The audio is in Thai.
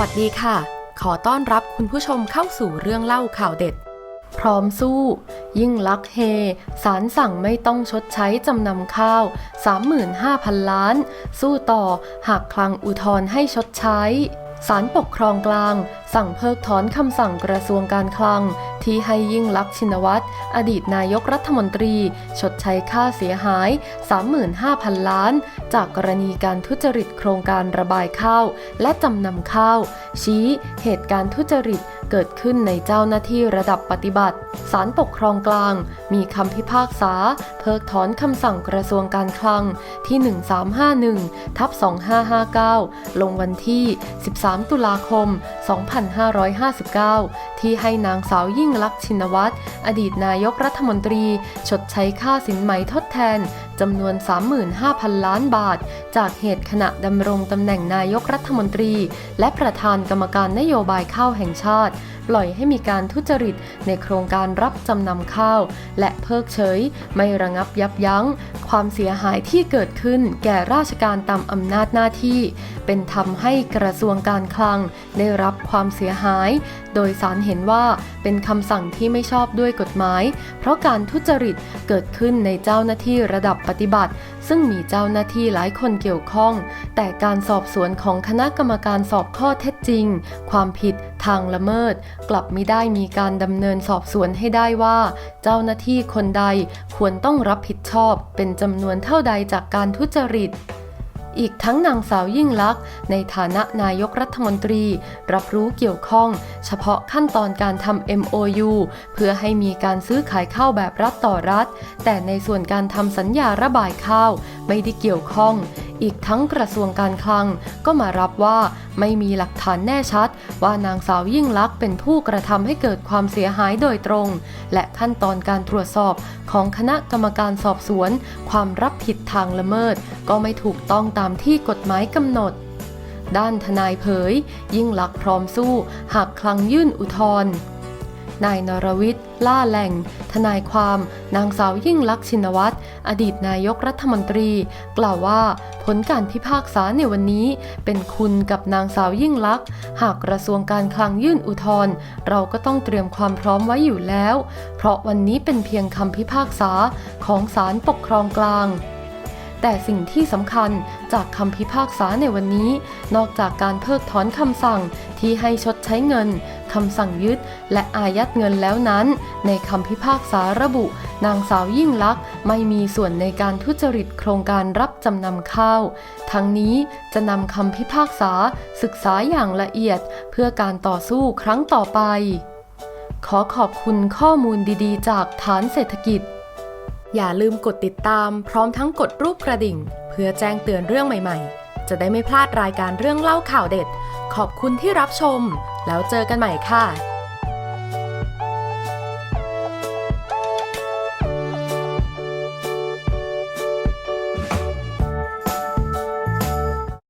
วัสดีค่ะ ขอต้อนรับคุณผู้ชมเข้าสู่เรื่องเล่าข่าวเด็ด พร้อมสู้ ยิ่งลักเฮ สารสั่งไม่ต้องชดใช้จำนำข้าว 35,000 ล้าน สู้ต่อหากคลังอุทธรณ์ให้ชดใช้ ศาลปกครองกลาง สั่งเพิกถอนคำสั่งกระทรวงการคลัง ที่ให้ยิ่งลักษณ์ชินวัตร อดีตนายกรัฐมนตรี ชดใช้ค่าเสียหาย 35,000 ล้าน จากกรณีการทุจริตโครงการระบายข้าว และจำนำข้าว ชี้เหตุการณ์ทุจริต เกิดขึ้นในเจ้าหน้าที่ระดับปฏิบัติ ศาลปกครองกลาง มีคำพิพากษา เพิกถอนคำสั่งกระทรวงการคลังที่ 1351 ทับ 2559 ลงวันที่ 13 ตุลาคม 2559 ที่ให้นางสาวยิ่งลักษณ์ชินวัตร อดีตนายกรัฐมนตรี ชดใช้ค่าสินไหมทดแทนจำนวน 35,000 ล้านบาท จากเหตุขณะดำรงตำแหน่งนายกรัฐมนตรี และประธานกรรมการนโยบายข้าวแห่งชาติ ปล่อยให้มีการทุจริตในโครงการรับจำนำข้าว และเพิกเฉย ไม่ระงับยับยั้ง ความเสียหายที่เกิดขึ้นแก่ราชการตามอำนาจหน้าที่ เป็นทำให้กระทรวงการคลังได้รับความเสียหาย โดยสารเห็นว่าเป็นคำสั่งที่ไม่ชอบด้วยกฎหมาย เพราะการทุจริตเกิดขึ้นในเจ้าหน้าที่ระดับปฏิบัติ ซึ่งมีเจ้าหน้าที่หลายคนเกี่ยวข้อง แต่การสอบสวนของคณะกรรมการสอบข้อเท็จจริง ความผิด ทางละเมิด กลับไม่ได้มีการดำเนินสอบสวนให้ได้ว่า เจ้าหน้าที่คนใดควรต้องรับผิดชอบ เป็นจำนวนเท่าใดจากการทุจริตอีกทั้งนางสาวยิ่งลักษณ์ในฐานะนายกรัฐมนตรี รับรู้เกี่ยวข้อง เฉพาะขั้นตอนการทำ MOU เพื่อให้มีการซื้อขายข้าวแบบรัฐต่อรัฐ แต่ในส่วนการทำสัญญาระบายข้าวไม่ได้เกี่ยวข้อง อีกทั้งกระทรวงการคลัง ก็มารับว่าไม่มีหลักฐานแน่ชัด ว่านางสาวยิ่งลักษณ์เป็นผู้กระทำให้เกิดความเสียหายโดยตรง และขั้นตอนการตรวจสอบของคณะกรรมการสอบสวน ความรับผิดทางละเมิด ก็ไม่ถูกต้องตามที่กฎหมายกำหนด ด้านทนายเผย ยิ่งลักษณ์พร้อมสู้ หากคลังยื่นอุทธรณ์ นายนรวิทย์ ล่าแหล่ง ทนายความ นางสาวยิ่งลักษณ์ชินวัตร อดีตนายกรัฐมนตรี กล่าวว่าผลการพิพากษาในวันนี้ เป็นคุณกับนางสาวยิ่งลักษณ์ หากกระทรวงการคลังยื่นอุทธรณ์เราก็ต้องเตรียมความพร้อมไว้อยู่แล้ว เพราะวันนี้เป็นเพียงคำพิพากษาของศาลปกครองกลางแต่สิ่งที่สำคัญจากคำพิพากษาในวันนี้ นอกจากการเพิกถอนคำสั่งที่ให้ชดใช้เงิน คำสั่งยึด และอายัดเงินแล้วนั้น ในคำพิพากษาระบุ นางสาวยิ่งลักษณ์ไม่มีส่วนในการทุจริตโครงการรับจำนำข้าว ทั้งนี้จะนำคำพิพากษาศึกษาอย่างละเอียดเพื่อการต่อสู้ครั้งต่อไป ขอขอบคุณข้อมูลดีๆ จากฐานเศรษฐกิจ อย่าลืมกดติดตามพร้อมทั้งกดรูปกระดิ่ง เพื่อแจ้งเตือนเรื่องใหม่ๆจะได้ไม่พลาดรายการเรื่องเล่าข่าวเด็ด ขอบคุณที่รับชม แล้วเจอกันใหม่ค่ะ